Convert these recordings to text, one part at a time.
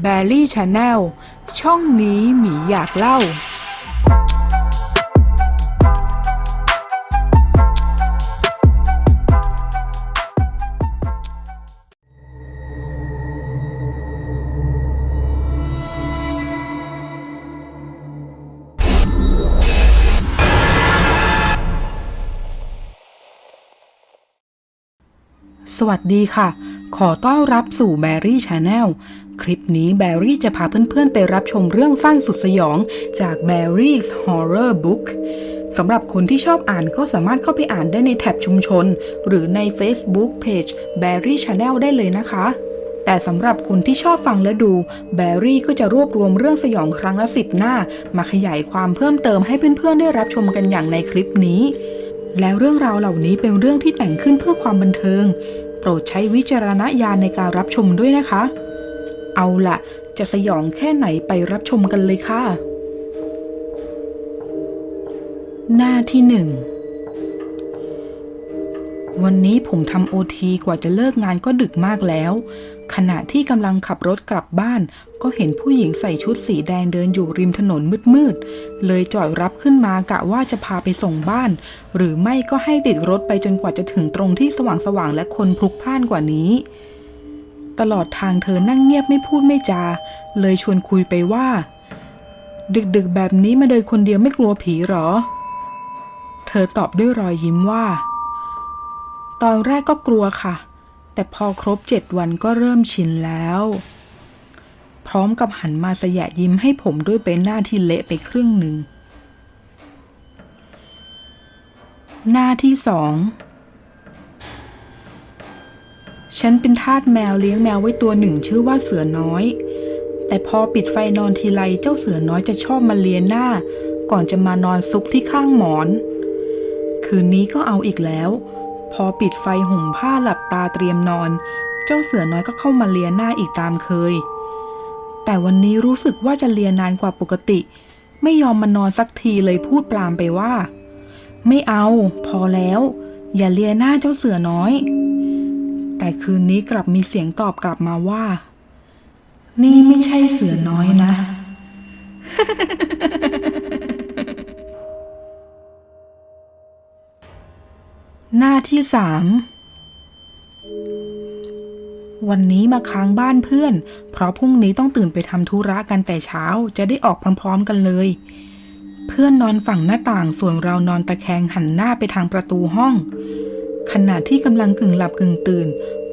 แบลลี่ชาแนลช่องนี้หมีอยากเล่า สวัสดีค่ะ ขอต้อนรับสู่แบรี่ชาแนล คลิปนี้แบรี่จะพาเพื่อนๆ ไปรับชมเรื่องสั้นสุดสยองจาก Barry's Horror Book สำหรับคนที่ชอบอ่านก็สามารถเข้าไปอ่านได้ในแท็บชุมชน หรือใน Facebook Page Barry Channel ได้เลยนะคะ แต่สำหรับคนที่ชอบฟังและดูแบรี่ก็จะรวบรวมเรื่องสยองครั้งละสิบหน้า มาขยายความเพิ่มเติมให้เพื่อนๆ ได้รับชมกันอย่างในคลิปนี้ แล้วเรื่องราวเหล่านี้เป็นเรื่องที่แต่งขึ้นเพื่อความบันเทิง โปรดใช้วิจารณญาณในการรับชมด้วยนะคะ เอาละจะสยองแค่ไหนไปรับชมกันเลยค่ะ หน้าที่หนึ่งวันนี้ผมทำโอทีกว่าจะเลิกงานก็ดึกมากแล้ว ขณะที่กำลังขับรถกลับบ้าน ก็เห็นผู้หญิงใส่ชุดสีแดงเดินอยู่ริมถนนมืดๆ เลยจอดรับขึ้นมากะว่าจะพาไปส่งบ้าน หรือไม่ก็ให้ติดรถไปจนกว่าจะถึงตรงที่สว่างๆ และคนพลุกพล่านกว่านี้ ตลอดทางเธอนั่งเงียบไม่พูดไม่จา เลยชวนคุยไปว่า ดึกๆแบบนี้มาเดินคนเดียวไม่กลัวผีหรอ เธอตอบด้วยรอยยิ้มว่า ตอนแรกก็กลัวค่ะ แต่พอครบเจ็ดวันก็เริ่มชินแล้ว พร้อมกับหันมาสยะยิ้มให้ผมด้วยเป็นหน้าที่เละไปครึ่งหนึ่งหน้าที่สอง ฉันเป็นทาสแมวเลี้ยงแมวไว้ตัวหนึ่งชื่อว่าเสือน้อย แต่พอปิดไฟนอนทีไรเจ้าเสือน้อยจะชอบมาเลียหน้า ก่อนจะมานอนซุกที่ข้างหมอน คืนนี้ก็เอาอีกแล้ว พอปิดไฟห่มผ้าหลับตาเตรียมนอน เจ้าเสือน้อยก็เข้ามาเลียหน้าอีกตามเคย แต่วันนี้รู้สึกว่าจะเลียนานกว่าปกติ ไม่ยอมมานอนสักทีเลยพูดปลามไปว่า ไม่เอา พอแล้ว อย่าเลียหน้าเจ้าเสือน้อย แต่คืนนี้กลับมีเสียงตอบกลับมาว่า นี่ไม่ใช่เสือน้อยนะ หน้าที่สามวันนี้มาค้างบ้านเพื่อน เพราะพรุ่งนี้ต้องตื่นไปทำธุระกันแต่เช้าจะได้ออกพร้อมๆกันเลย เพื่อนนอนฝั่งหน้าต่างส่วนเรานอนตะแคงหันหน้าไปทางประตูห้อง ขณะที่กำลังกึ่งหลับกึ่งตื่น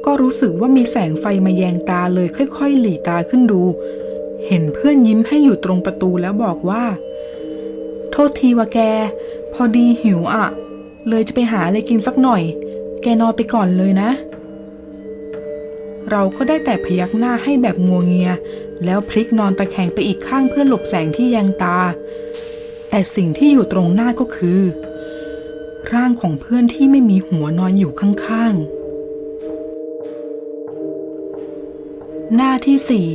ก็รู้สึกว่ามีแสงไฟมาแยงตาเลยค่อยๆ หลีตาขึ้นดู เห็นเพื่อนยิ้มให้อยู่ตรงประตูแล้วบอกว่า โทษทีว่าแก พอดีหิวอะ เลยจะไปหาอะไรกินสักหน่อย แกนอนไปก่อนเลยนะ เราก็ได้แต่พยักหน้าให้แบบงัวเงีย แล้วพลิกนอนตะแคงไปอีกข้างเพื่อหลบแสงที่แยงตา แต่สิ่งที่อยู่ตรงหน้าก็คือ ร่างของเพื่อนที่ไม่มีหัวนอนอยู่ข้างๆ หน้าที่สี่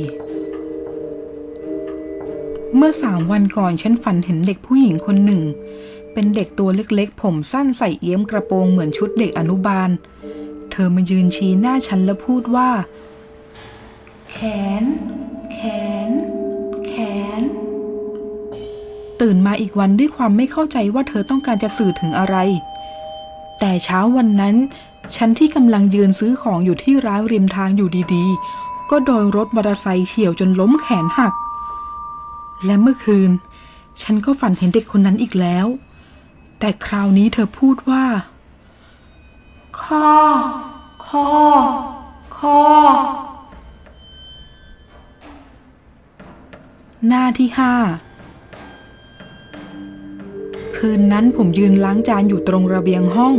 เมื่อสามวันก่อนฉันฝันเห็นเด็กผู้หญิงคนหนึ่ง เป็นเด็กตัวเล็กๆ ผมสั้นใส่เอี้ยมกระโปรงเหมือนชุดเด็กอนุบาล เธอมายืนชี้หน้าฉันแล้วพูดว่า แขน แขน ตื่นมาอีกวันด้วยความไม่เข้าใจว่าเธอต้องการจะสื่อถึงอะไร แต่เช้าวันนั้น ฉันที่กำลังยืนซื้อของอยู่ที่ร้านริมทางอยู่ดีๆ ก็โดนรถมอเตอร์ไซค์เฉี่ยวจนล้มแขนหัก และเมื่อคืน ฉันก็ฝันเห็นเด็กคนนั้นอีกแล้ว แต่คราวนี้เธอพูดว่าข้อข้อข้อหน้าที่ห้า คืนนั้นผมยืนล้างจานอยู่ตรงระเบียงห้อง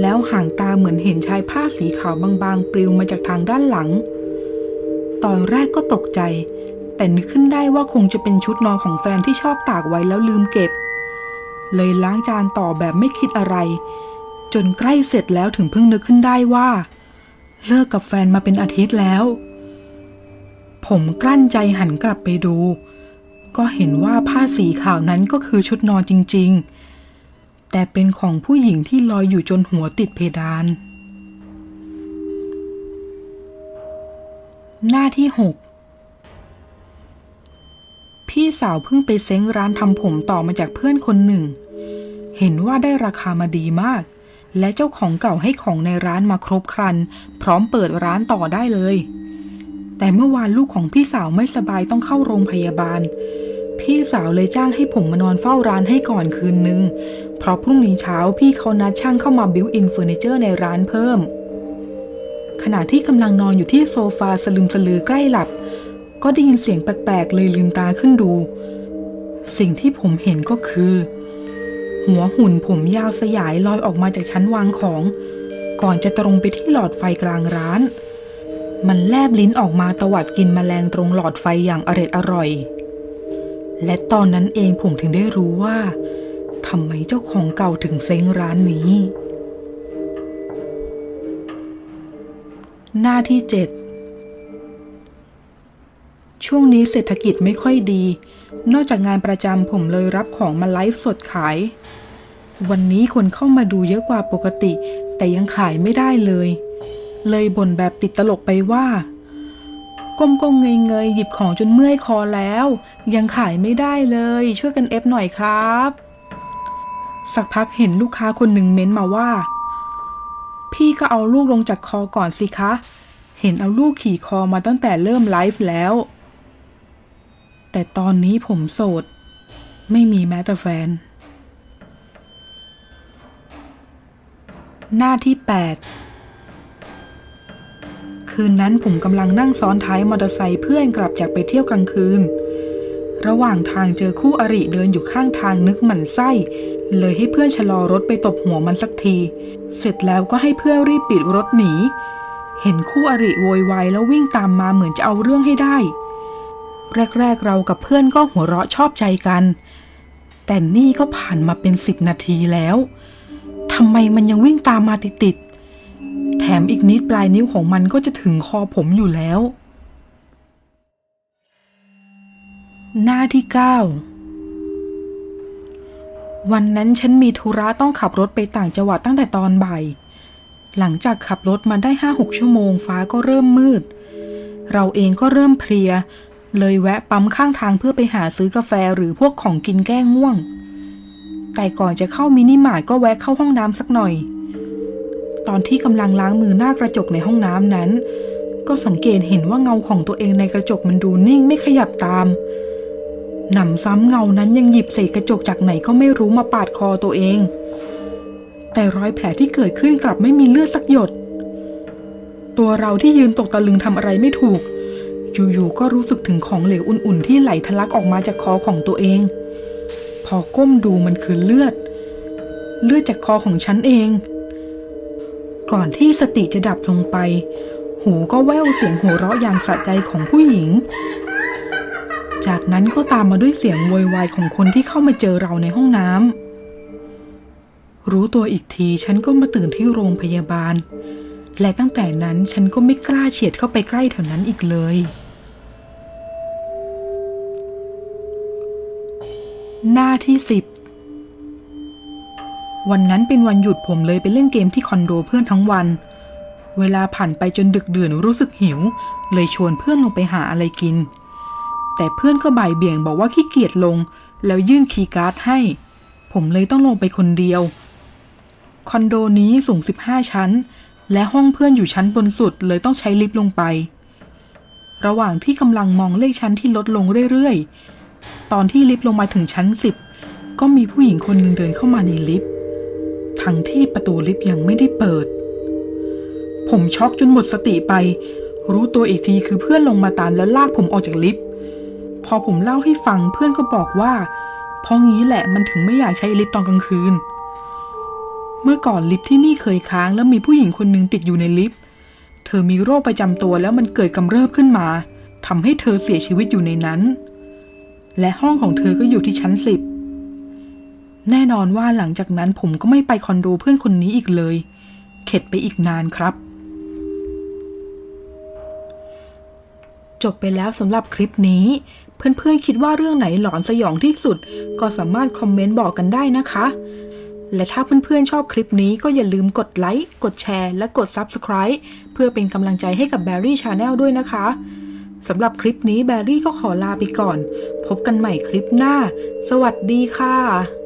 แล้วห่างตาเหมือนเห็นชายผ้าสีขาวบางๆ ปลิวมาจากทางด้านหลัง ตอนแรกก็ตกใจ แต่นึกขึ้นได้ว่าคงจะเป็นชุดนอนของแฟนที่ชอบตากไว้แล้วลืมเก็บ เลยล้างจานต่อแบบไม่คิดอะไร จนใกล้เสร็จแล้วถึงเพิ่งนึกขึ้นได้ว่า เลิกกับแฟนมาเป็นอาทิตย์แล้ว ผมกลั้นใจหันกลับไปดู ก็เห็นว่าผ้าสีขาวนั้นก็คือชุดนอนจริง ๆ แต่เป็นของผู้หญิงที่ลอยอยู่จนหัวติดเพดาน หน้าที่หกพี่สาวเพิ่งไปเซ้งร้านทำผมต่อมาจากเพื่อนคนหนึ่ง เห็นว่าได้ราคามาดีมาก และเจ้าของเก่าให้ของในร้านมาครบครัน พร้อมเปิดร้านต่อได้เลย แต่เมื่อวานลูกของพี่สาวไม่สบายต้องเข้าโรงพยาบาล พี่สาวเลยจ้างให้ผมมานอนเฝ้าร้านให้ก่อนคืนนึง เพราะพรุ่งนี้เช้าพี่เขานัดช่างเข้ามาบิวอินเฟอร์นิเจอร์ในร้านเพิ่ม ขณะที่กำลังนอนอยู่ที่โซฟาสลึมสลือใกล้หลับ ก็ได้ยินเสียงแปลกๆเลยลืมตาขึ้นดู สิ่งที่ผมเห็นก็คือ หัวหุ่นผมยาวสยายลอยออกมาจากชั้นวางของ ก่อนจะตรงไปที่หลอดไฟกลางร้าน มันแลบลิ้นออกมาตวัดกินแมลงตรงหลอดไฟอย่างอร็ดอร่อย และตอนนั้นเองผมถึงได้รู้ว่าทำไมเจ้าของเก่าถึงเซ้งร้านนี้ หน้าที่เจ็ดช่วงนี้เศรษฐกิจไม่ค่อยดี นอกจากงานประจำผมเลยรับของมาไลฟ์สดขาย วันนี้คนเข้ามาดูเยอะกว่าปกติ แต่ยังขายไม่ได้เลย เลยบ่นแบบติดตลกไปว่าก้มก้มเงยเงยๆหยิบของจนเมื่อยคอแล้ว ยังขายไม่ได้เลย ช่วยกันเอฟหน่อยครับ สักพักเห็นลูกค้าคนหนึ่งเม้นมาว่า พี่ก็เอาลูกลงจากคอก่อนสิคะ เห็นเอาลูกขี่คอมาตั้งแต่เริ่มไลฟ์แล้ว แต่ตอนนี้ผมโสด ไม่มีแม้แต่แฟน หน้าที่ 8 คืนนั้นผมกำลังนั่งซ้อนท้ายมอเตอร์ไซค์เพื่อนกลับจากไปเที่ยวกลางคืน ระหว่างทางเจอคู่อริเดินอยู่ข้างทางนึกหมันไส้ เลยให้เพื่อนชะลอรถไปตบหัวมันสักที เสร็จแล้วก็ให้เพื่อนรีบปิดรถหนี เห็นคู่อริโวยวายแล้ววิ่งตามมาเหมือนจะเอาเรื่องให้ได้ แรกๆเรากับเพื่อนก็หัวเราะชอบใจกัน แต่นี่ก็ผ่านมาเป็นสิบนาทีแล้วทำไมมันยังวิ่งตามมาติดๆ แถมอีกนิดปลายนิ้วของมันก็จะถึงคอผมอยู่แล้ว หน้าที่เก้าวันนั้นฉันมีธุระต้องขับรถไปต่างจังหวัดตั้งแต่ตอนบ่าย หลังจากขับรถมาได้ห้าหกชั่วโมงฟ้าก็เริ่มมืด เราเองก็เริ่มเพลีย เลยแวะปั๊มข้างทางเพื่อไปหาซื้อกาแฟหรือพวกของกินแก้ง่วง แต่ก่อนจะเข้ามินิมาร์ทก็แวะเข้าห้องน้ำสักหน่อย ตอนที่กำลังล้างมือหน้ากระจกในห้องน้ำนั้น ก็สังเกตเห็นว่าเงาของตัวเองในกระจกมันดูนิ่งไม่ขยับตามหนำซ้ำเงานั้นยังหยิบเศษกระจกจากไหนก็ไม่รู้มาปาดคอตัวเอง แต่รอยแผลที่เกิดขึ้นกลับไม่มีเลือดสักหยด ตัวเราที่ยืนตกตะลึงทำอะไรไม่ถูก อยู่ๆก็รู้สึกถึงของเหลวอุ่นๆที่ไหลทะลักออกมาจากคอของตัวเอง พอก้มดูมันคือเลือด เลือดจากคอของฉันเอง ก่อนที่สติจะดับลงไป หูก็แว่วเสียงหัวเราะอย่างสะใจของผู้หญิง จากนั้นก็ตามมาด้วยเสียงโวยวายของคนที่เข้ามาเจอเราในห้องน้ำ รู้ตัวอีกทีฉันก็มาตื่นที่โรงพยาบาล และตั้งแต่นั้นฉันก็ไม่กล้าเฉียดเข้าไปใกล้แถวนั้นอีกเลย หน้าที่สิบ วันนั้นเป็นวันหยุดผมเลยไปเล่นเกมที่คอนโดเพื่อนทั้งวัน เวลาผ่านไปจนดึกดื่นรู้สึกหิว เลยชวนเพื่อนลงไปหาอะไรกิน แต่เพื่อนก็บ่ายเบี่ยงบอกว่าขี้เกียจลง แล้วยื่นคีย์การ์ดให้ ผมเลยต้องลงไปคนเดียว คอนโดนี้สูง 15 ชั้น และห้องเพื่อนอยู่ชั้นบนสุดเลยต้องใช้ลิฟต์ลงไป ระหว่างที่กำลังมองเลขชั้นที่ลดลงเรื่อยๆ ตอนที่ลิฟต์ลงมาถึงชั้น 10 ก็มีผู้หญิงคนหนึ่งเดินเข้ามาในลิฟต์ ทั้งที่ประตูลิฟต์ยังไม่ได้เปิด ผมช็อกจนหมดสติไป รู้ตัวอีกทีคือเพื่อนลงมาตามแล้วลากผมออกจากลิฟต์ พอผมเล่าให้ฟังเพื่อนก็บอกว่าเพราะงี้แหละมันถึงไม่อยากใช้ลิฟต์ตอนกลางคืน เมื่อก่อนลิฟต์ที่นี่เคยค้างแล้วมีผู้หญิงคนหนึ่งติดอยู่ในลิฟต์ เธอมีโรคประจำตัวแล้วมันเกิดกำเริบขึ้นมาทำให้เธอเสียชีวิตอยู่ในนั้น และห้องของเธอก็อยู่ที่ชั้นสิบ แน่นอนว่าหลังจากนั้นผมก็ไม่ไปคอนโดเพื่อนคนนี้อีกเลย เข็ดไปอีกนานครับ จบไปแล้วสำหรับคลิปนี้ เพื่อนๆคิดว่าเรื่องไหนหลอนสยองที่สุด ก็สามารถคอมเมนต์บอกกันได้นะคะ และถ้าเพื่อนๆชอบคลิปนี้ก็อย่าลืมกดไลค์ กดแชร์ และกด Subscribe เพื่อเป็นกำลังใจให้กับ Barry Channel ด้วยนะคะสำหรับคลิปนี้แบรี่ก็ขอลาไปก่อน พบกันใหม่คลิปหน้า สวัสดีค่ะ